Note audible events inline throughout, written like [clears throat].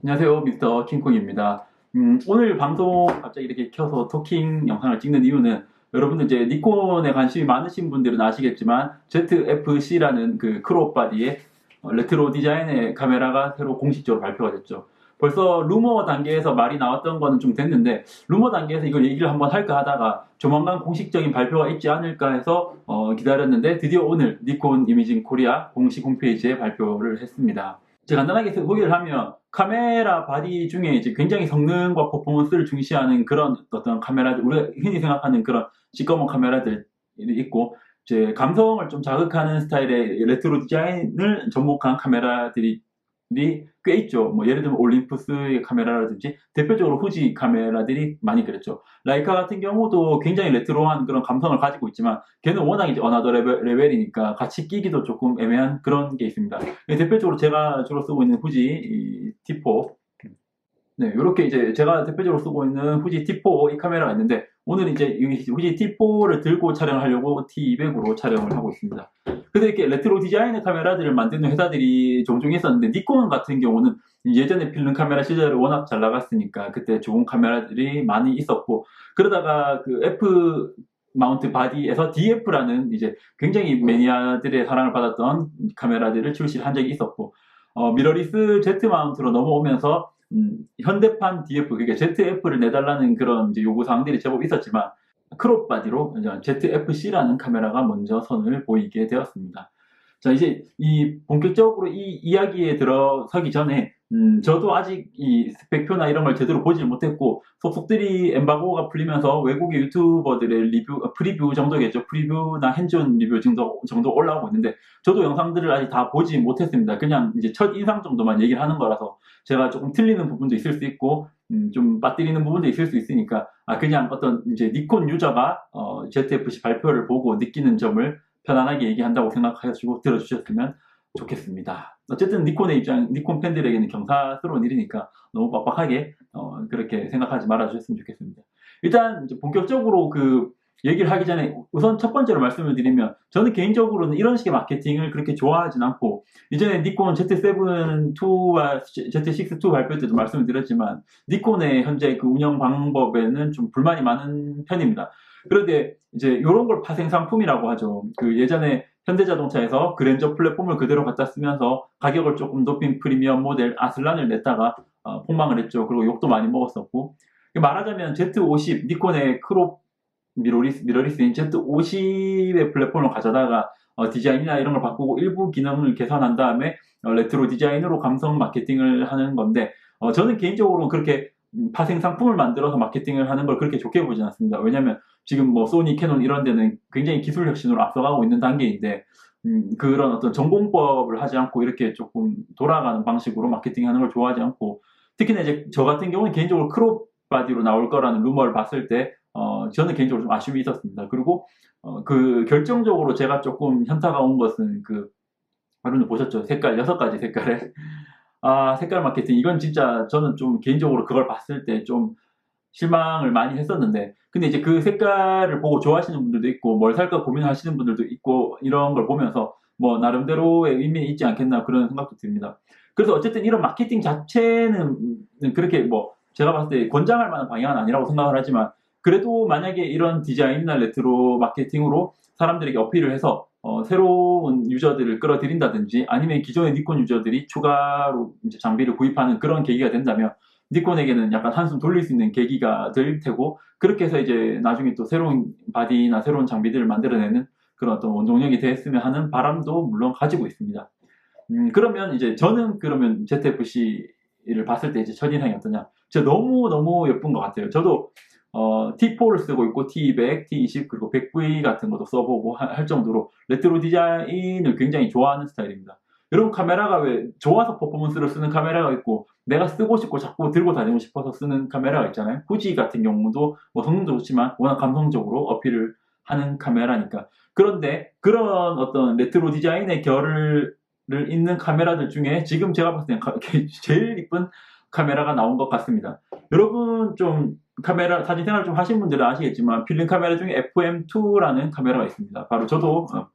안녕하세요. 미스터 킹콩입니다. 음, 오늘 방송 갑자기 이렇게 켜서 토킹 영상을 찍는 이유는 여러분들 이제 니콘에 관심이 많으신 분들은 아시겠지만 ZFC라는 그 크롭 바디의 어, 레트로 디자인의 카메라가 새로 공식적으로 발표가 됐죠. 벌써 루머 단계에서 말이 나왔던 거는 좀 됐는데 루머 단계에서 이걸 얘기를 한번 할까 하다가 조만간 공식적인 발표가 있지 않을까 해서 어, 기다렸는데 드디어 오늘 니콘 이미징 코리아 공식 홈페이지에 발표를 했습니다. 간단하게 소개를 하면 카메라 바디 중에 이제 굉장히 성능과 퍼포먼스를 중시하는 그런 어떤 카메라들 우리가 흔히 생각하는 그런 시꺼먼 카메라들이 있고 이제 감성을 좀 자극하는 스타일의 레트로 디자인을 접목한 카메라들이 꽤 있죠. 뭐 예를 들면 올림푸스의 카메라라든지 대표적으로 후지 카메라들이 많이 그랬죠. 라이카 같은 경우도 굉장히 레트로한 그런 감성을 가지고 있지만 걔는 워낙 이제 어나더 레벨, 이니까 같이 끼기도 조금 애매한 그런 게 있습니다. 대표적으로 제가 주로 쓰고 있는 후지 T4 네, 이렇게 이제 제가 대표적으로 쓰고 있는 후지 T4 이 카메라가 있는데 오늘 이제 이 후지 T4를 들고 촬영하려고 T200으로 촬영을 하고 있습니다. 근데 이렇게 레트로 디자인의 카메라들을 만드는 회사들이 종종 있었는데 니콘 같은 경우는 예전에 필름 카메라 시절에 워낙 잘 나갔으니까 그때 좋은 카메라들이 많이 있었고 그러다가 그 F 마운트 바디에서 DF라는 이제 굉장히 매니아들의 사랑을 받았던 카메라들을 출시한 적이 있었고 어, 미러리스 Z 마운트로 넘어오면서 음, 현대판 DF, 그러니까 ZF를 내달라는 그런 요구 사항들이 제법 있었지만 크롭 바디로 ZFC라는 카메라가 먼저 선을 보이게 되었습니다. 자, 이제 이 본격적으로 이 이야기에 들어서기 전에 음, 저도 아직 이 스펙표나 이런 걸 제대로 보질 못했고 속속들이 엠바고가 풀리면서 외국의 유튜버들의 리뷰, 어, 프리뷰 정도겠죠. 프리뷰나 핸즈온 리뷰 정도, 정도 올라오고 있는데 저도 영상들을 아직 다 보지 못했습니다. 그냥 이제 첫 인상 정도만 얘기를 하는 거라서 제가 조금 틀리는 부분도 있을 수 있고 음, 좀 빠뜨리는 부분도 있을 수 있으니까 아 그냥 어떤 이제 니콘 유저가 어, ZFC 발표를 보고 느끼는 점을 편안하게 얘기한다고 생각하시고 들어주셨으면 좋겠습니다. 어쨌든 니콘의 입장, 니콘 팬들에게는 경사스러운 일이니까 너무 빡빡하게 어, 그렇게 생각하지 말아주셨으면 좋겠습니다. 일단 본격적으로 그 얘기를 하기 전에 우선 첫 번째로 말씀을 드리면 저는 개인적으로는 이런 식의 마케팅을 그렇게 좋아하진 않고 이전에 니콘 Z7-2와 Z6-2 발표 때도 말씀을 드렸지만 니콘의 현재 그 운영 방법에는 좀 불만이 많은 편입니다. 그런데 이제 이런 걸 파생 상품이라고 하죠. 그 예전에 현대자동차에서 그랜저 플랫폼을 그대로 갖다 쓰면서 가격을 조금 높인 프리미엄 모델 아슬란을 냈다가 어, 폭망을 했죠. 그리고 욕도 많이 먹었었고 말하자면 Z50 니콘의 크롭 미러리스, 미러리스인 Z50의 플랫폼을 가져다가 어, 디자인이나 이런 걸 바꾸고 일부 기능을 개선한 다음에 어, 레트로 디자인으로 감성 마케팅을 하는 건데 어, 저는 개인적으로 그렇게 파생 상품을 만들어서 마케팅을 하는 걸 그렇게 좋게 보지 않습니다. 왜냐하면 지금 뭐 소니, 캐논 이런 데는 굉장히 기술 혁신으로 앞서가고 있는 단계인데 음, 그런 어떤 전공법을 하지 않고 이렇게 조금 돌아가는 방식으로 마케팅하는 걸 좋아하지 않고 특히나 이제 저 같은 경우는 개인적으로 크롭 바디로 나올 거라는 루머를 봤을 때 어, 저는 개인적으로 좀 아쉬움이 있었습니다. 그리고 어, 그 결정적으로 제가 조금 현타가 온 것은 그 여러분 보셨죠? 색깔 여섯 가지 색깔에 아 색깔 마케팅 이건 진짜 저는 좀 개인적으로 그걸 봤을 때 좀 실망을 많이 했었는데 근데 이제 그 색깔을 보고 좋아하시는 분들도 있고 뭘 살까 고민하시는 분들도 있고 이런 걸 보면서 뭐 나름대로의 의미 있지 않겠나 그런 생각도 듭니다. 그래서 어쨌든 이런 마케팅 자체는 그렇게 뭐 제가 봤을 때 권장할 만한 방향은 아니라고 생각을 하지만 그래도 만약에 이런 디자인이나 레트로 마케팅으로 사람들에게 어필을 해서 어, 새로운 유저들을 끌어들인다든지 아니면 기존의 니콘 유저들이 추가로 장비를 구입하는 그런 계기가 된다면 니콘에게는 약간 한숨 돌릴 수 있는 계기가 될 테고 그렇게 해서 이제 나중에 또 새로운 바디나 새로운 장비들을 만들어내는 그런 어떤 원동력이 됐으면 하는 바람도 물론 가지고 있습니다. 음, 그러면 이제 저는 그러면 ZFC를 봤을 때 이제 첫 인상이 어떠냐? 저 너무 너무 예쁜 것 같아요. 저도 어, T4를 쓰고 있고 T200, T20 그리고 100V 같은 것도 써보고 하, 할 정도로 레트로 디자인을 굉장히 좋아하는 스타일입니다. 여러분 카메라가 왜 좋아서 퍼포먼스를 쓰는 카메라가 있고 내가 쓰고 싶고 자꾸 들고 다니고 싶어서 쓰는 카메라가 있잖아요. 후지 같은 경우도 뭐 성능도 좋지만 워낙 감성적으로 어필을 하는 카메라니까. 그런데 그런 어떤 레트로 디자인의 결을 있는 카메라들 중에 지금 제가 봤을 때 [laughs] 제일 이쁜 카메라가 나온 것 같습니다. 여러분 좀 카메라 사진 생활 좀 하신 분들은 아시겠지만 필름 카메라 중에 FM2라는 카메라가 있습니다. 바로 저도 어,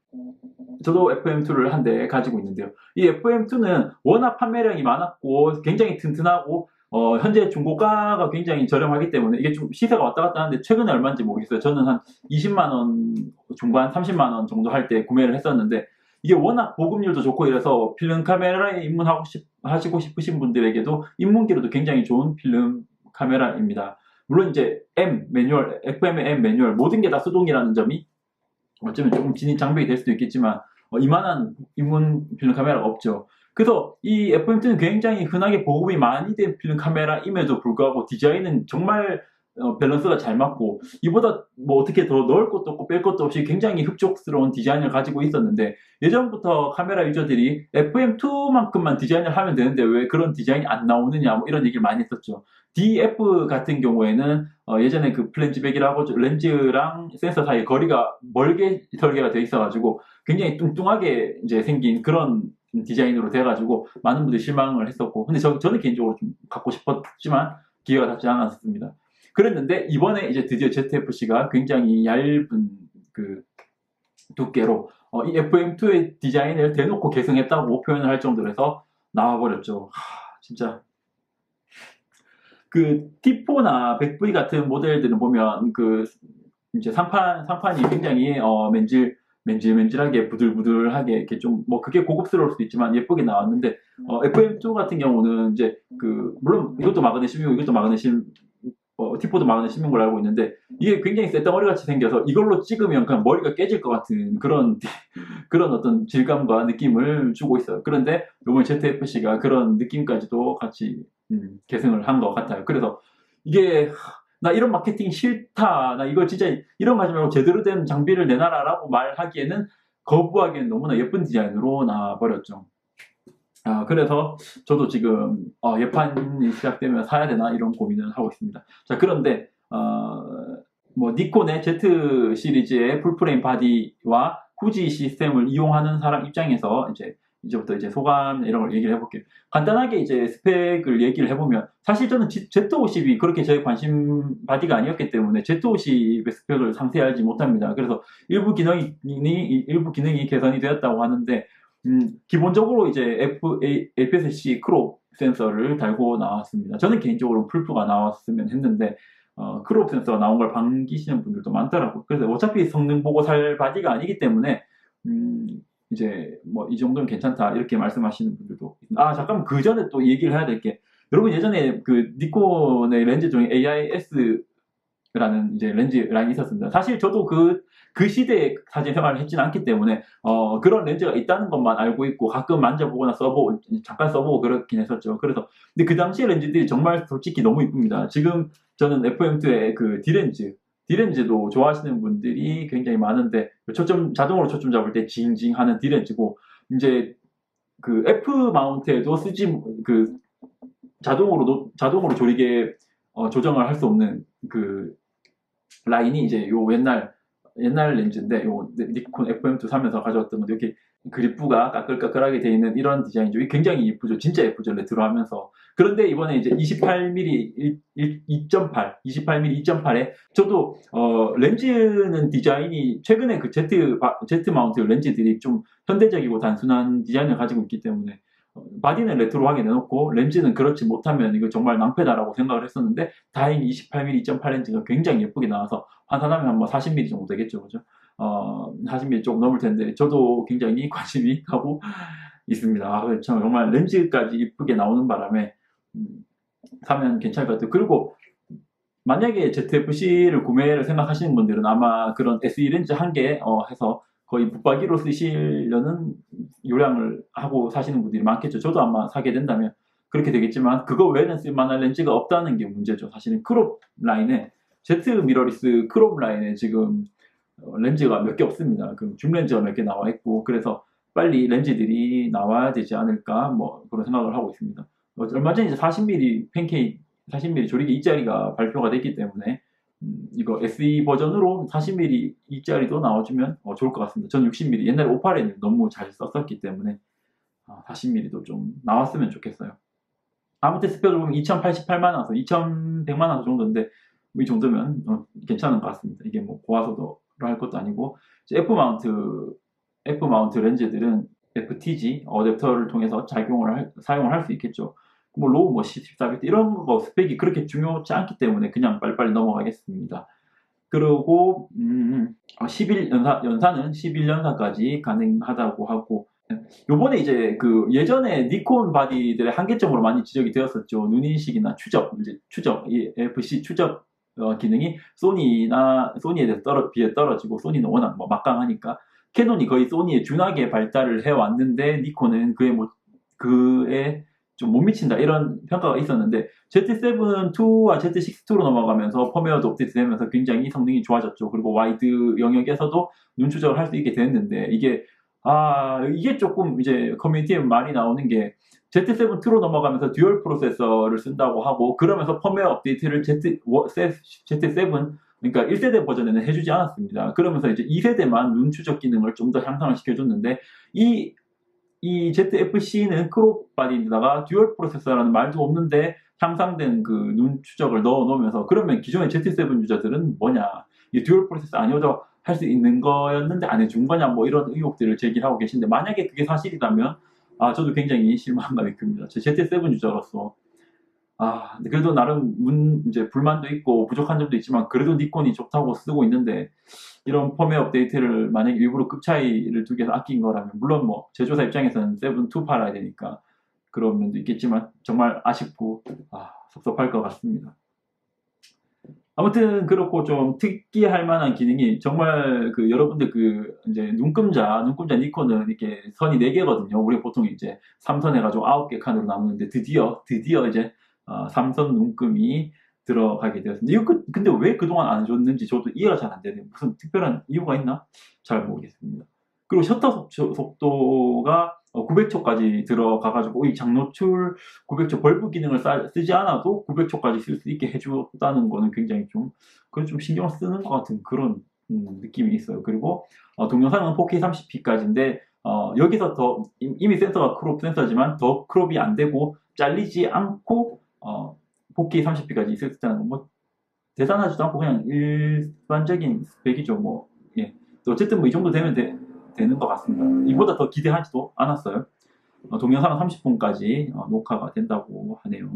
저도 FM2를 한 대 가지고 있는데요. 이 FM2는 워낙 판매량이 많았고 굉장히 튼튼하고 어, 현재 중고가가 굉장히 저렴하기 때문에 이게 좀 시세가 왔다 갔다 하는데 최근에 얼마인지 모르겠어요. 저는 한 20만 원 중반 30만 원 정도 할 때 구매를 했었는데 이게 워낙 보급률도 좋고 이래서 필름 카메라에 입문하고 싶, 하시고 싶으신 분들에게도 입문기로도 굉장히 좋은 필름 카메라입니다. 물론 이제 M 매뉴얼, FM의 M 매뉴얼 모든 게 다 수동이라는 점이 어쩌면 조금 진입 장벽이 될 수도 있겠지만 어, 이만한 입문 필름 카메라가 없죠. 그래서 이 FM2는 굉장히 흔하게 보급이 많이 된 필름 카메라임에도 불구하고 디자인은 정말 어, 밸런스가 잘 맞고 이보다 뭐 어떻게 더 넣을 것도 없고 뺄 것도 없이 굉장히 흡족스러운 디자인을 가지고 있었는데 예전부터 카메라 유저들이 FM2만큼만 디자인을 하면 되는데 왜 그런 디자인이 안 나오느냐 뭐 이런 얘기를 많이 했었죠. DF 같은 경우에는 어, 예전에 그 플랜지백이라고 렌즈랑 센서 사이 거리가 멀게 설계가 돼 있어가지고 굉장히 뚱뚱하게 이제 생긴 그런 디자인으로 돼가지고 많은 분들이 실망을 했었고 근데 저, 저는 개인적으로 좀 갖고 싶었지만 기회가 닿지 않았습니다. 그랬는데 이번에 이제 드디어 ZFC가 굉장히 얇은 그 두께로 어, 이 FM2의 디자인을 대놓고 계승했다고 표현을 할 정도로 해서 나와버렸죠. 하, 진짜 그 T4나 100V 같은 모델들은 보면 그 이제 상판 상판이 굉장히 어, 맨질 맨질맨질하게 부들부들하게 이렇게 좀 뭐 그게 고급스러울 수도 있지만 예쁘게 나왔는데 어, FM2 같은 경우는 이제 그 물론 이것도 마그네슘이고 이것도 마그네슘 어, 티포도 마그네 심는 걸 알고 있는데 이게 굉장히 쇳덩어리 같이 생겨서 이걸로 찍으면 그냥 머리가 깨질 것 같은 그런 [laughs] 그런 어떤 질감과 느낌을 주고 있어요. 그런데 이번 ZFC가 그런 느낌까지도 같이 음, 계승을 한 것 같아요. 그래서 이게 나 이런 마케팅 싫다. 나 이거 진짜 이런 거 하지 말고 제대로 된 장비를 내놔라라고 말하기에는 거부하기에는 너무나 예쁜 디자인으로 나와버렸죠. 아, 그래서 저도 지금 어, 예판이 시작되면 사야 되나 이런 고민을 하고 있습니다. 자, 그런데 어, 뭐 니콘의 Z 시리즈의 풀프레임 바디와 후지 시스템을 이용하는 사람 입장에서 이제 이제부터 이제 소감 이런 걸 얘기를 해볼게요. 간단하게 이제 스펙을 얘기를 해보면 사실 저는 Z50이 그렇게 제 관심 바디가 아니었기 때문에 Z50의 스펙을 상세히 알지 못합니다. 그래서 일부 기능이 일부 기능이 개선이 되었다고 하는데 음, 기본적으로 이제 F, A, APS-C 크롭 센서를 달고 나왔습니다. 저는 개인적으로 풀프가 나왔으면 했는데 어, 크롭 센서가 나온 걸 반기시는 분들도 많더라고요. 그래서 어차피 성능 보고 살 바디가 아니기 때문에 음, 이제 뭐 이 정도는 괜찮다 이렇게 말씀하시는 분들도 아 잠깐만 그 전에 또 얘기를 해야 될 게 여러분 예전에 그 니콘의 렌즈 중에 AIS라는 이제 렌즈 라인이 있었습니다. 사실 저도 그그 시대에 사진 생활을 했지는 않기 때문에 어, 그런 렌즈가 있다는 것만 알고 있고 가끔 만져보거나 써보고 잠깐 써보고 그렇긴 했었죠. 그래서 근데 그 당시의 렌즈들이 정말 솔직히 너무 이쁩니다. 지금 저는 FM2의 그 D렌즈 D렌즈도 좋아하시는 분들이 굉장히 많은데 초점 자동으로 초점 잡을 때 징징 하는 D렌즈고 이제 그 F 마운트에도 쓰지 그 자동으로 자동으로 조리개 어, 조정을 할 수 없는 그 라인이 이제 요 옛날 옛날 렌즈인데 요 니콘 FM2 사면서 가져왔던 건데 이렇게 그립부가 까끌까끌하게 되어 있는 이런 디자인이죠. 굉장히 예쁘죠. 진짜 예쁘죠. 레트로하면서. 그런데 이번에 이제 28mm 2.8, 28mm 2.8에 저도 어, 렌즈는 디자인이 최근에 그 Z Z 마운트 렌즈들이 좀 현대적이고 단순한 디자인을 가지고 있기 때문에 바디는 레트로하게 내놓고 렌즈는 그렇지 못하면 이거 정말 낭패다라고 생각을 했었는데 다행히 28mm 2.8 렌즈가 굉장히 예쁘게 나와서 한뭐 40mm 정도 되겠죠, 그죠? 어, 40mm 조금 넘을 텐데 저도 굉장히 [laughs] 관심이 가고 있습니다. 아, 참 정말 렌즈까지 이쁘게 나오는 바람에 음, 사면 괜찮을 것 같아요. 그리고 만약에 ZFC를 구매를 생각하시는 분들은 아마 그런 SE 렌즈 한 개 어, 해서 거의 붙박이로 쓰시려는 요량을 하고 사시는 분들이 많겠죠. 저도 아마 사게 된다면 그렇게 되겠지만 그거 외에는 쓸만한 렌즈가 없다는 게 문제죠. 사실은 크롭 라인에 Z 미러리스 크롭 라인에 지금 어, 렌즈가 몇 개 없습니다. 그 줌 렌즈가 몇 개 나와 있고 그래서 빨리 렌즈들이 나와야 되지 않을까 뭐 그런 생각을 하고 있습니다. 얼마 전에 이제 40mm 팬케이크 40mm 조리개 이자리가 발표가 됐기 때문에 음, 이거 SE 버전으로 40mm 이짜리도 나와주면 어, 좋을 것 같습니다. 전 60mm 옛날에 58에는 너무 잘 썼었기 때문에 아, 40mm도 좀 나왔으면 좋겠어요. 아무튼 스펙을 보면 2088만 원, 2100만 원 정도인데 이 정도면 어, 괜찮은 것 같습니다. 이게 뭐 고화소도로 할 것도 아니고 F 마운트 F 마운트 렌즈들은 FTG 어댑터를 통해서 작용을 할- 사용을 할 수 있겠죠. 뭐 로우 뭐 14비트 이런 거 스펙이 그렇게 중요치 않기 때문에 그냥 빨리빨리 넘어가겠습니다. 그리고 음, 11 연사 연사는 11연사까지 가능하다고 하고 요번에 이제 그 예전에 니콘 바디들의 한계점으로 많이 지적이 되었었죠. 눈인식이나 추적, 이제 추적, 이 FC 추적 어, 기능이 소니나 소니에 대해서 떨어, 비해 떨어지고 소니는 워낙 뭐 막강하니까 캐논이 거의 소니에 준하게 발달을 해 왔는데 니콘은 그에 뭐 그에 좀 못 미친다 이런 평가가 있었는데 Z7-2와 Z6-2로 넘어가면서 펌웨어도 업데이트되면서 굉장히 성능이 좋아졌죠. 그리고 와이드 영역에서도 눈 추적을 할 수 있게 됐는데 이게 아 이게 조금 이제 커뮤니티에 많이 나오는 게 Z7-2로 넘어가면서 듀얼 프로세서를 쓴다고 하고 그러면서 펌웨어 업데이트를 Z, Z7 그러니까 1세대 버전에는 해주지 않았습니다. 그러면서 이제 2세대만 눈 추적 기능을 좀 더 향상을 시켜줬는데 이 이 ZFC는 크롭 바디에다가 듀얼 프로세서라는 말도 없는데 향상된 그 눈 추적을 넣어 놓으면서 그러면 기존의 Z7 유저들은 뭐냐 이 듀얼 프로세서 아니어도 할 수 있는 거였는데 안 해준 거냐 뭐 이런 의혹들을 제기하고 계신데 만약에 그게 사실이라면 아 저도 굉장히 실망감이 큽니다. 제 Z7 유저로서 아 그래도 나름 문 이제 불만도 있고 부족한 점도 있지만 그래도 니콘이 좋다고 쓰고 있는데 이런 펌웨어 업데이트를 만약에 일부러 급 차이를 위해서 아낀 거라면 물론 뭐 제조사 입장에서는 7-2 팔아야 되니까 그런 면도 있겠지만 정말 아쉽고 아, 섭섭할 것 같습니다. 아무튼 그렇고 좀 특기할 만한 기능이 정말 그 여러분들 그 이제 눈금자 눈금자 니콘은 이렇게 선이 4개거든요. 우리 보통 이제 3선 해가지고 9개 칸으로 나누는데 드디어 드디어 이제 어, 3선 눈금이 들어가게 되었습니다. 그- 근데 왜 그동안 안 해줬는지 저도 이해가 잘 안 되네요. 무슨 특별한 이유가 있나? 잘 모르겠습니다. 그리고 셔터 속- 속도가 900초까지 들어가가지고 이 장노출 900초 벌브 기능을 사- 쓰지 않아도 900초까지 쓸 수 있게 해줬다는 거는 굉장히 좀 그건 좀 신경 쓰는 것 같은 그런 음, 느낌이 있어요. 그리고 어, 동영상은 4K 30p까지인데 여기서 더 이- 이미 센서가 크롭 센서지만 더 크롭이 안 되고 잘리지 않고 어, 4K 30p까지 있을 수 있다는 건뭐 대단하지도 않고 그냥 일반적인 스펙이죠. 뭐 예. 어쨌든 뭐 이 정도 되면 되, 는 것 같습니다. 이보다 더 기대하지도 않았어요. 어, 동영상은 30분까지 녹화가 된다고 하네요.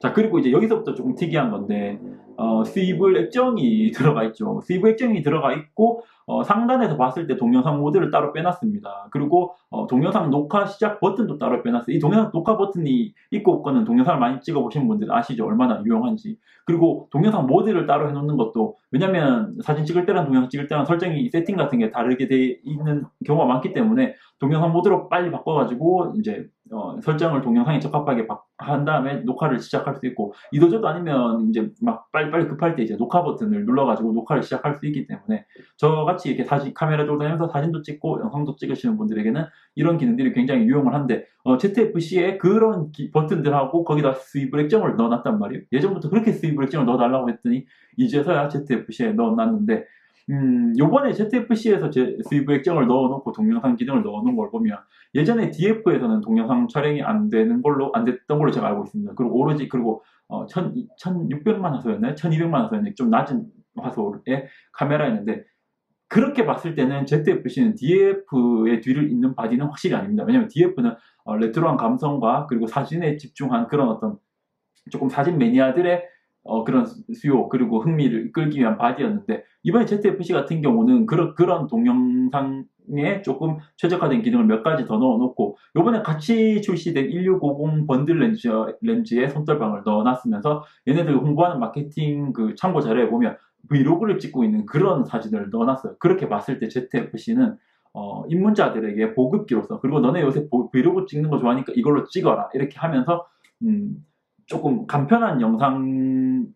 자 그리고 이제 여기서부터 조금 특이한 건데 어, 스위블 액정이 [laughs] 들어가 있죠. 스위블 액정이 들어가 있고 어, 상단에서 봤을 때 동영상 모드를 따로 빼놨습니다. 그리고 어, 동영상 녹화 시작 버튼도 따로 빼놨어요. 이 동영상 녹화 버튼이 있고 없고는 동영상을 많이 찍어보신 분들 아시죠? 얼마나 유용한지. 그리고 동영상 모드를 따로 해놓는 것도 왜냐면 사진 찍을 때랑 동영상 찍을 때랑 설정이 세팅 같은 게 다르게 돼 있는 경우가 많기 때문에 동영상 모드로 빨리 바꿔가지고 이제 어, 설정을 동영상에 적합하게 바- 한 다음에 녹화를 시작할 수 있고 이도저도 아니면 이제 막 빨리빨리 급할 때 이제 녹화 버튼을 눌러가지고 녹화를 시작할 수 있기 때문에 저같이 이렇게 사진 카메라 돌다니면서 사진도 찍고 영상도 찍으시는 분들에게는 이런 기능들이 굉장히 유용을 한데 어, ZFC에 그런 기- 버튼들하고 거기다 스위블 액정을 넣어놨단 말이에요. 예전부터 그렇게 스위블 액정을 넣어달라고 했더니 이제서야 ZFC에 넣어놨는데 음, 요번에 ZFC에서 제 스위블 액정을 넣어놓고 동영상 기능을 넣어놓은 걸 보면 예전에 DF에서는 동영상 촬영이 안 되는 걸로 안 됐던 걸로 제가 알고 있습니다. 그리고 오로지 그리고 어, 1 1600만 화소였나요? 1200만 화소였나요? 좀 낮은 화소의 카메라였는데 그렇게 봤을 때는 ZFC는 DF의 뒤를 잇는 바디는 확실히 아닙니다. 왜냐하면 DF는 어, 레트로한 감성과 그리고 사진에 집중한 그런 어떤 조금 사진 매니아들의 어, 그런 수요 그리고 흥미를 이끌기 위한 바디였는데 이번에 ZFC 같은 경우는 그런 그런 동영상에 조금 최적화된 기능을 몇 가지 더 넣어놓고 이번에 같이 출시된 1650 번들 렌즈, 렌즈에 손떨방을 넣어놨으면서 얘네들 홍보하는 마케팅 그 참고 자료에 보면 브이로그를 찍고 있는 그런 사진을 넣어놨어요. 그렇게 봤을 때 ZFC는 어, 입문자들에게 보급기로서 그리고 너네 요새 보- 브이로그 찍는 거 좋아하니까 이걸로 찍어라 이렇게 하면서 음, 조금 간편한 영상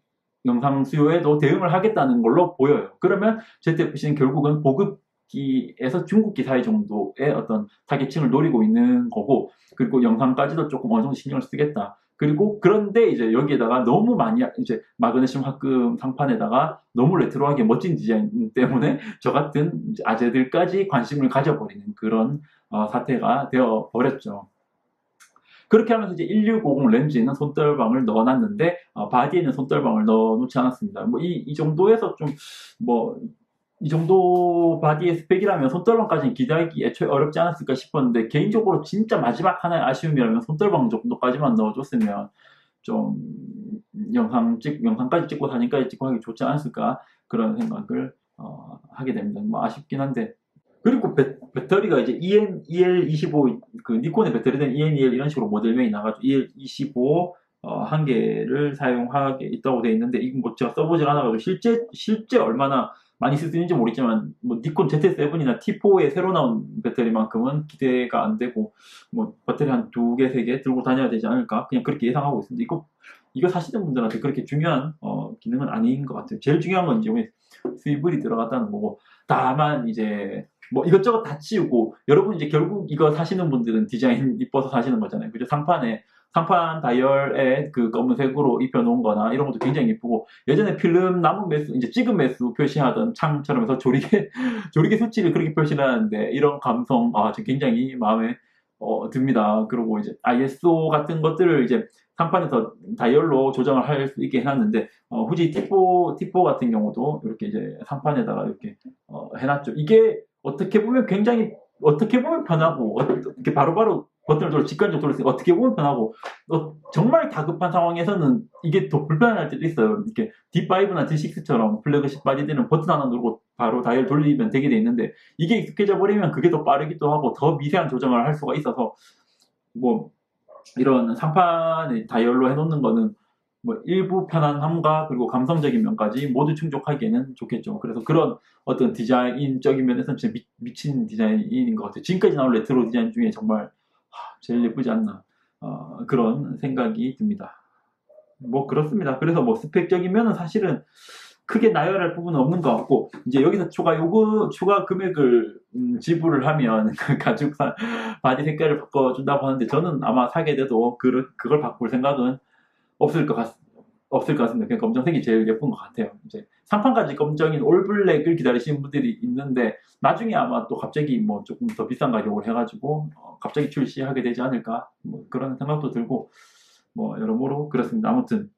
영상 수요에도 대응을 하겠다는 걸로 보여요. 그러면 ZFC는 결국은 보급기에서 중국기 사이 정도의 어떤 타겟층을 노리고 있는 거고 그리고 영상까지도 조금 어느 정도 신경을 쓰겠다. 그리고 그런데 이제 여기에다가 너무 많이 이제 마그네슘 합금 상판에다가 너무 레트로하게 멋진 디자인 때문에 저 같은 아재들까지 관심을 가져버리는 그런 어, 사태가 되어 버렸죠. 그렇게 하면서 이제 1650 렌즈에는 손떨방을 넣어놨는데 어, 바디에는 손떨방을 넣어놓지 않았습니다. 뭐 이 이 정도에서 좀뭐 이 정도 바디의 스펙이라면 손떨방까지는 기대하기 애초에 어렵지 않았을까 싶었는데 개인적으로 진짜 마지막 하나의 아쉬움이라면 손떨방 정도까지만 넣어줬으면 좀 영상 찍 영상까지 찍고 사진까지 찍고 하기 좋지 않았을까 그런 생각을 어, 하게 됩니다. 뭐 아쉽긴 한데 그리고 배, 배터리가 이제 EN, EL25 그 니콘의 배터리된 ENEL 이런 식으로 모델명이 나가지고 EL25 어, 한 개를 사용하게 있다고 되어 있는데 이건 뭐 제가 써보질 않아가지고 실제 실제 얼마나 많이 쓸수 있는지 모르겠지만 뭐 니콘 Z7이나 T4의 새로 나온 배터리만큼은 기대가 안 되고 뭐 배터리 한 두 개 세 개 들고 다녀야 되지 않을까 그냥 그렇게 예상하고 있습니다. 이거 이거 사시는 분들한테 그렇게 중요한 어, 기능은 아닌 것 같아요. 제일 중요한 건 이제 스위블이 들어갔다는 거고 다만 이제 뭐 이것저것 다 치우고 여러분 이제 결국 이거 사시는 분들은 디자인 [laughs] 이뻐서 사시는 거잖아요. 그죠? 상판에 상판 다이얼에 그 검은색으로 입혀놓은 거나 이런 것도 굉장히 이쁘고 예전에 필름 남은 매수 이제 찍은 매수 표시하던 창처럼 해서 조리개 [laughs] 조리개 수치를 그렇게 표시하는데 이런 감성 아 굉장히 마음에 어, 듭니다. 그리고 이제 ISO 같은 것들을 이제 상판에서 다이얼로 조정을 할 수 있게 해놨는데 어, 후지 T4 T4 같은 경우도 이렇게 이제 상판에다가 이렇게 어, 해놨죠. 이게 어떻게 보면 굉장히 어떻게 보면 편하고 어, 이렇게 바로바로 버튼을 돌려 직관적으로 수 있으니까 어떻게 보면 편하고 어, 정말 다급한 상황에서는 이게 더 불편할 때도 있어요. 이렇게 D5나 D6처럼 플래그십 빠지되는 버튼 하나 누르고 바로 다이얼 돌리면 되게 돼 있는데 이게 익숙해져 버리면 그게 더 빠르기도 하고 더 미세한 조정을 할 수가 있어서 뭐 이런 상판에 다이얼로 해놓는 거는 뭐 일부 편안함과 그리고 감성적인 면까지 모두 충족하기에는 좋겠죠. 그래서 그런 어떤 디자인적인 면에서는 진짜 미, 친 디자인인 것 같아요. 지금까지 나온 레트로 디자인 중에 정말 제일 예쁘지 않나 어, 그런 생각이 듭니다. 뭐 그렇습니다. 그래서 뭐 스펙적인 면은 사실은 크게 나열할 부분은 없는 것 같고 이제 여기서 추가 요구 추가 금액을 음, 지불을 하면 그 [laughs] 가죽 사, 바디 색깔을 바꿔준다고 하는데 저는 아마 사게 돼도 그, 그걸 바꿀 생각은 없을 것 같, 없을 것 같습니다. 그냥 검정색이 제일 예쁜 것 같아요. 이제 상판까지 검정인 올블랙을 기다리시는 분들이 있는데 나중에 아마 또 갑자기 뭐 조금 더 비싼 가격을 해가지고 어, 갑자기 출시하게 되지 않을까 뭐 그런 생각도 들고 뭐 여러모로 그렇습니다. 아무튼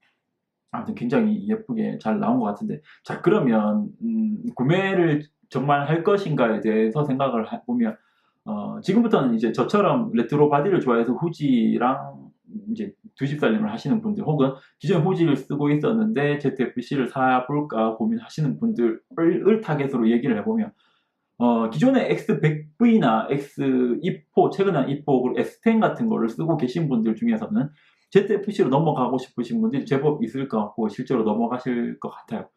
아무튼 굉장히 예쁘게 잘 나온 것 같은데 자 그러면 음, 구매를 정말 할 것인가에 대해서 생각을 해보면 어, 지금부터는 이제 저처럼 레트로 바디를 좋아해서 후지랑 이제 두집 살림을 하시는 분들 혹은 기존 후지를 쓰고 있었는데 ZFC를 사볼까 고민하시는 분들을 타겟으로 얘기를 해보면 어, 기존의 X100V나 X2포, 최근에 2포, 그리고 X10 같은 거를 쓰고 계신 분들 중에서는 ZFC로 넘어가고 싶으신 분들이 제법 있을 것 같고 실제로 넘어가실 것 같아요.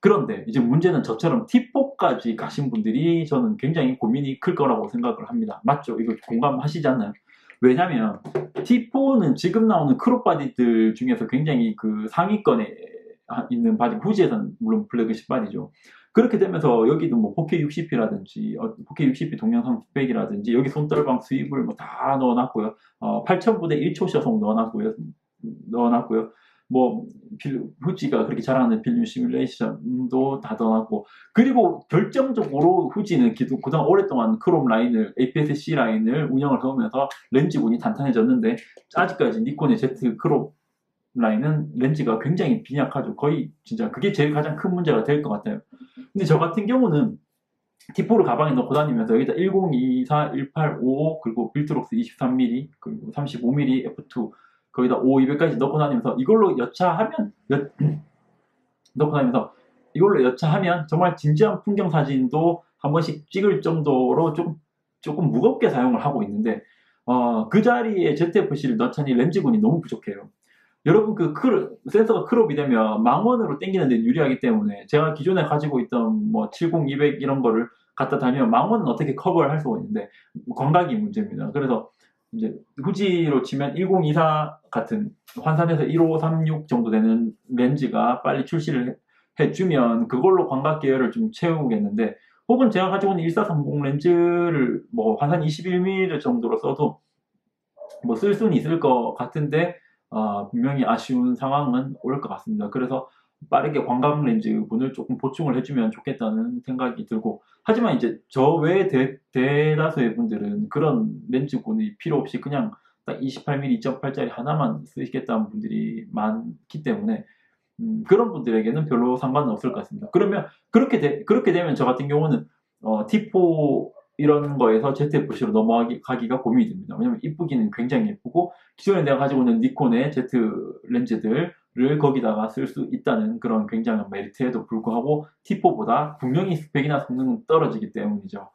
그런데 이제 문제는 저처럼 T4까지 가신 분들이 저는 굉장히 고민이 클 거라고 생각을 합니다. 맞죠? 이거 공감하시지 않나요? 왜냐면 T4는 지금 나오는 크롭 바디들 중에서 굉장히 그 상위권에 있는 바디, 후지에서는 물론 플래그십 바디죠. 그렇게 되면서 여기도 뭐 4K 60p라든지 4K 60p 동영상 스펙이라든지 여기 손떨방 수입을 뭐 다 넣어놨고요. 어, 8000분의 1초 셔송 넣어놨고요. 넣어놨고요. 뭐 필, 후지가 그렇게 잘하는 필름 시뮬레이션도 다 넣어놨고 그리고 결정적으로 후지는 기도 그동안 오랫동안 크롬 라인을 APS-C 라인을 운영을 해오면서 렌즈군이 단단해졌는데 아직까지 니콘의 Z 크롭 라인은 렌즈가 굉장히 빈약하죠. 거의 진짜 그게 제일 가장 큰 문제가 될 것 같아요. 근데 저 같은 경우는 T4를 가방에 넣고 다니면서 여기다 1024, 1855 그리고 빌트록스 23mm 그리고 35mm f2 거기다 5200까지 넣고 다니면서 이걸로 여차하면 여, [clears throat] 넣고 다니면서 이걸로 여차하면 정말 진지한 풍경 사진도 한 번씩 찍을 정도로 조금 조금 무겁게 사용을 하고 있는데 어, 그 자리에 ZF-C를 넣자니 렌즈군이 너무 부족해요. 여러분 그 크로, 센서가 크롭이 되면 망원으로 당기는 데 유리하기 때문에 제가 기존에 가지고 있던 뭐 70, 200 이런 거를 갖다 다니면 망원은 어떻게 커버를 할 수가 있는데 광각이 문제입니다. 그래서 이제 후지로 치면 1024 같은 환산해서 1536 정도 되는 렌즈가 빨리 출시를 해주면 그걸로 광각 계열을 좀 채우겠는데 혹은 제가 가지고 있는 1430 렌즈를 뭐 환산 21mm 정도로 써도 뭐 쓸 수는 있을 것 같은데 어, 분명히 아쉬운 상황은 올 것 같습니다. 그래서 빠르게 광각 렌즈군을 조금 보충을 해주면 좋겠다는 생각이 들고 하지만 이제 저 외에 대, 대다수의 분들은 그런 렌즈군이 필요 없이 그냥 딱 28mm 2.8짜리 하나만 쓰시겠다는 분들이 많기 때문에 음, 그런 분들에게는 별로 상관은 없을 것 같습니다. 그러면 그렇게 되, 그렇게 되면 저 같은 경우는 어, T4 이런 거에서 ZFC로 넘어가기가 고민이 됩니다. 왜냐면 이쁘기는 굉장히 예쁘고 기존에 내가 가지고 있는 니콘의 Z 렌즈들 을 거기다가 쓸 수 있다는 그런 굉장한 메리트에도 불구하고 T4보다 분명히 스펙이나 성능은 떨어지기 때문이죠.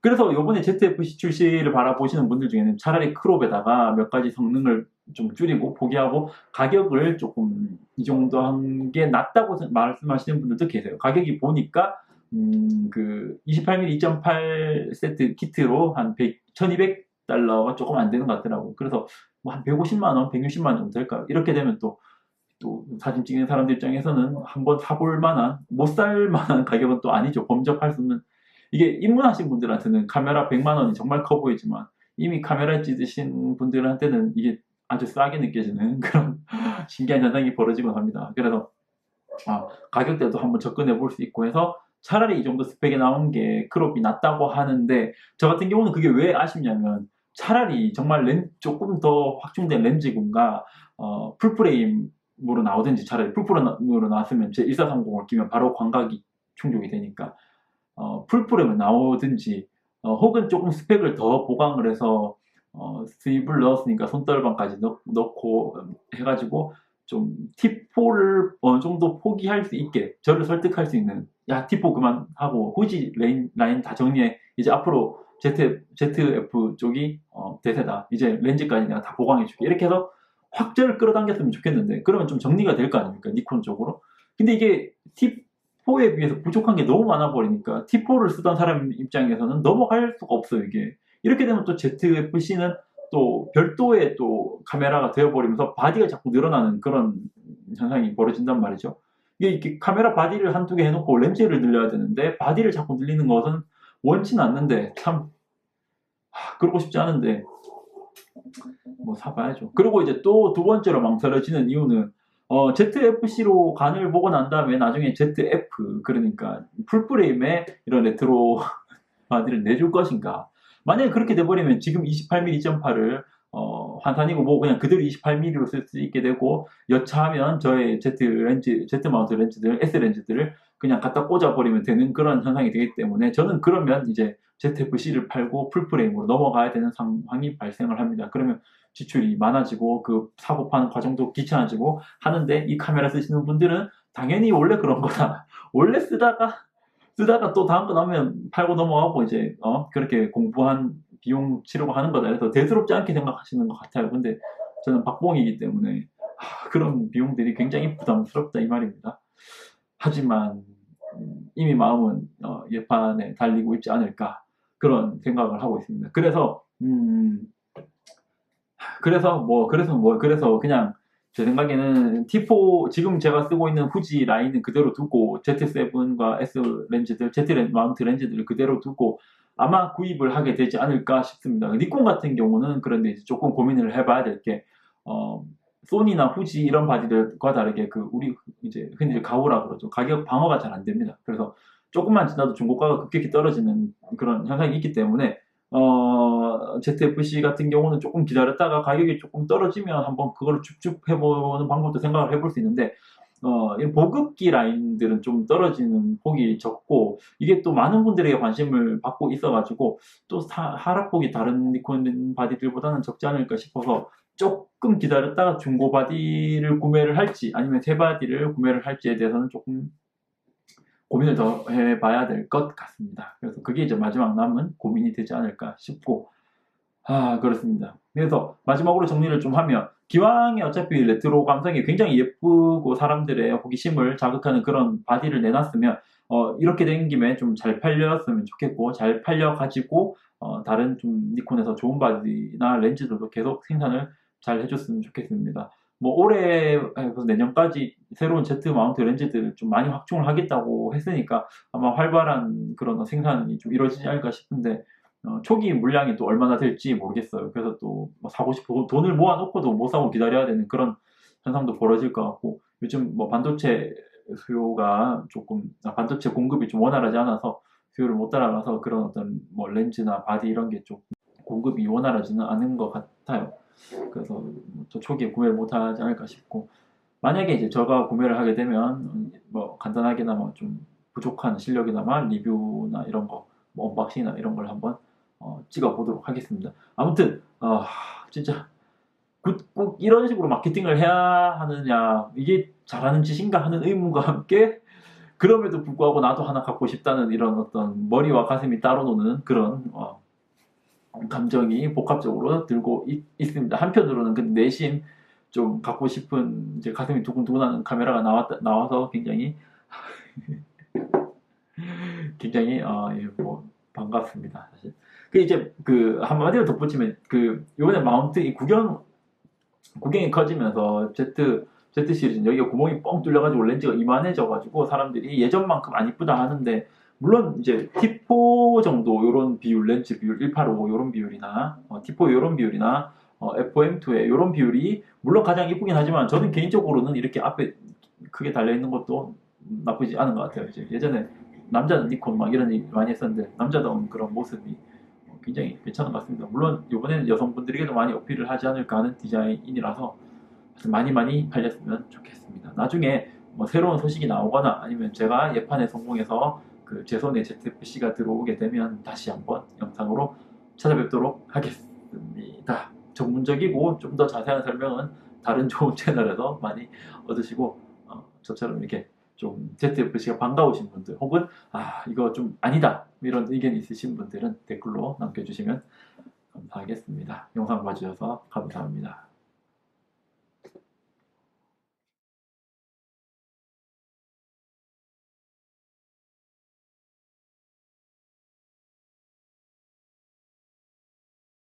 그래서 이번에 ZFC 출시를 바라보시는 분들 중에는 차라리 크롭에다가 몇 가지 성능을 좀 줄이고 포기하고 가격을 조금 이 정도 한 게 낫다고 말씀하시는 분들도 계세요. 가격이 보니까 음, 그 28mm 2.8 세트 키트로 한 100, 1200달러가 조금 안 되는 것 같더라고요. 그래서 뭐 한 150만 원, 160만 원 정도 될까요? 이렇게 되면 또, 또 사진 찍는 사람들 입장에서는 한번 사볼 만한, 못 살 만한 가격은 또 아니죠. 범접할 수 없는. 이게 입문하신 분들한테는 카메라 100만 원이 정말 커 보이지만 이미 카메라 찍으신 분들한테는 이게 아주 싸게 느껴지는 [laughs] 그런 신기한 현상이 벌어지곤 합니다. 그래서 아, 가격대도 한번 접근해 볼 수 있고 해서 차라리 이 정도 스펙이 나온 게 크롭이 낫다고 하는데 저 같은 경우는 그게 왜 아쉽냐면 차라리 정말 렌, 조금 더 확충된 렌즈군가 어, 풀프레임 으로 나오든지 차라리 풀프레임으로 나왔으면 제 1430을 끼면 바로 광각이 충족이 되니까 어, 풀프레임을 나오든지 어, 혹은 조금 스펙을 더 보강을 해서 어, 스윕을 넣었으니까 손떨방까지 넣, 넣고 해가지고 좀 T4를 어느 정도 포기할 수 있게 저를 설득할 수 있는 야 T4 그만하고 후지 레인, 라인 다 정리해. 이제 앞으로 Z, ZF 쪽이 어, 대세다. 이제 렌즈까지 내가 다 보강해줄게. 이렇게 해서 확절을 끌어당겼으면 좋겠는데 그러면 좀 정리가 될 거 아닙니까? 니콘 쪽으로? 근데 이게 T4에 비해서 부족한 게 너무 많아 버리니까 T4를 쓰던 사람 입장에서는 넘어갈 수가 없어요 이게. 이렇게 되면 또 ZFC는 또 별도의 또 카메라가 되어버리면서 바디가 자꾸 늘어나는 그런 현상이 벌어진단 말이죠. 이게 이렇게 카메라 바디를 한두 개 해놓고 렌즈를 늘려야 되는데 바디를 자꾸 늘리는 것은 원치는 않는데 참 하, 그러고 싶지 않은데 뭐 사봐야죠. 그리고 이제 또 두 번째로 망설여지는 이유는 어, ZFC로 간을 보고 난 다음에 나중에 ZF 그러니까 풀프레임에 이런 레트로 [laughs] 바디를 내줄 것인가 만약에 그렇게 돼버리면 지금 28mm 2.8을 어, 환산이고 뭐 그냥 그대로 28mm로 쓸 수 있게 되고 여차하면 저의 Z 렌즈, Z 마운트 렌즈들, S 렌즈들을 그냥 갖다 꽂아버리면 되는 그런 현상이 되기 때문에 저는 그러면 이제 ZFC를 팔고 풀프레임으로 넘어가야 되는 상황이 발생을 합니다. 그러면 지출이 많아지고 그 사고 파는 과정도 귀찮아지고 하는데 이 카메라 쓰시는 분들은 당연히 원래 그런 거다. [laughs] 원래 쓰다가 쓰다가 또 다음 거 나오면 팔고 넘어가고 이제 어 그렇게 공부한 비용 치르고 하는 거다. 그래서 대수롭지 않게 생각하시는 것 같아요. 근데 저는 박봉이기 때문에 하, 그런 비용들이 굉장히 부담스럽다 이 말입니다. 하지만 음, 이미 마음은 어, 예판에 달리고 있지 않을까 그런 생각을 하고 있습니다. 그래서 음, 그래서 뭐 그래서 뭐 그래서 그냥 제 생각에는 T4 지금 제가 쓰고 있는 후지 라인은 그대로 두고 Z7과 S 렌즈들, Z 렌, 마운트 렌즈들을 그대로 두고 아마 구입을 하게 되지 않을까 싶습니다. 니콘 같은 경우는 그런데 조금 고민을 해봐야 될게 어, 소니나 후지 이런 바디들과 다르게 그 우리 이제 흔히 가오라 그러죠. 가격 방어가 잘 안 됩니다. 그래서 조금만 지나도 중고가가 급격히 떨어지는 그런 현상이 있기 때문에 어, ZFC 같은 경우는 조금 기다렸다가 가격이 조금 떨어지면 한번 그걸 쭉쭉 해보는 방법도 생각을 해볼 수 있는데, 어, 이 보급기 라인들은 좀 떨어지는 폭이 적고, 이게 또 많은 분들에게 관심을 받고 있어가지고, 또 사, 하락폭이 다른 니콘 바디들보다는 적지 않을까 싶어서, 조금 기다렸다가 중고 바디를 구매를 할지, 아니면 새 바디를 구매를 할지에 대해서는 조금 고민을 더 해봐야 될 것 같습니다. 그래서 그게 이제 마지막 남은 고민이 되지 않을까 싶고, 아, 그렇습니다. 그래서 마지막으로 정리를 좀 하면, 기왕에 어차피 레트로 감성이 굉장히 예쁘고 사람들의 호기심을 자극하는 그런 바디를 내놨으면, 어, 이렇게 된 김에 좀 잘 팔렸으면 좋겠고, 잘 팔려가지고, 어, 다른 좀 니콘에서 좋은 바디나 렌즈들도 계속 생산을 잘 해줬으면 좋겠습니다. 뭐 올해 내년까지 새로운 Z 마운트 렌즈들을 좀 많이 확충을 하겠다고 했으니까 아마 활발한 그런 생산이 좀 이루어지지 않을까 싶은데 어, 초기 물량이 또 얼마나 될지 모르겠어요. 그래서 또 뭐 사고 싶고 돈을 모아놓고도 못 사고 기다려야 되는 그런 현상도 벌어질 것 같고 요즘 뭐 반도체 수요가 조금 아, 반도체 공급이 좀 원활하지 않아서 수요를 못 따라가서 그런 어떤 뭐 렌즈나 바디 이런 게 좀 공급이 원활하지는 않은 것 같아요. 그래서 저 초기에 구매를 못하지 않을까 싶고 만약에 이제 저가 구매를 하게 되면 음, 뭐 간단하게나마 좀 부족한 실력이나마 리뷰나 이런 거, 뭐 언박싱이나 이런 걸 한번 어, 찍어 보도록 하겠습니다. 아무튼 아 진짜 굿- 꼭 이런 식으로 마케팅을 해야 하느냐 이게 잘하는 짓인가 하는 의문과 함께 그럼에도 불구하고 나도 하나 갖고 싶다는 이런 어떤 머리와 가슴이 따로 노는 그런 어, 감정이 복합적으로 들고 있, 습니다 한편으로는 그 내심 좀 갖고 싶은 이제 가슴이 두근두근하는 카메라가 나왔다, 나와서 굉장히 [laughs] 굉장히 어, 예, 뭐 반갑습니다 사실. 그 이제 그 한마디로 덧붙이면 그 이번에 마운트 이 구경 구경이 커지면서 Z Z 시리즈 여기가 구멍이 뻥 뚫려가지고 렌즈가 이만해져가지고 사람들이 예전만큼 안 이쁘다 하는데 물론 이제 T4 정도 요런 비율 렌즈 비율 185 요런 비율이나 어, T4 요런 비율이나 어, FOM2의 요런 비율이 물론 가장 이쁘긴 하지만 저는 개인적으로는 이렇게 앞에 크게 달려 있는 것도 나쁘지 않은 것 같아요. 이제 예전에 남자는 니콘 막 이런 얘기 많이 했었는데 남자다운 그런 모습이 어, 굉장히 괜찮은 것 같습니다. 물론 이번에는 여성분들에게도 많이 어필을 하지 않을까 하는 디자인이라서 많이 많이 팔렸으면 좋겠습니다. 나중에 뭐 새로운 소식이 나오거나 아니면 제가 예판에 성공해서 그 제 손에 ZFC가 들어오게 되면 다시 한번 영상으로 찾아뵙도록 하겠습니다. 전문적이고 좀 더 자세한 설명은 다른 [laughs] 좋은 채널에서 많이 얻으시고 어, 저처럼 이렇게 좀 ZFC가 반가우신 분들 혹은 아 이거 좀 아니다 이런 의견 있으신 분들은 댓글로 남겨주시면 감사하겠습니다. 영상 봐주셔서 감사합니다.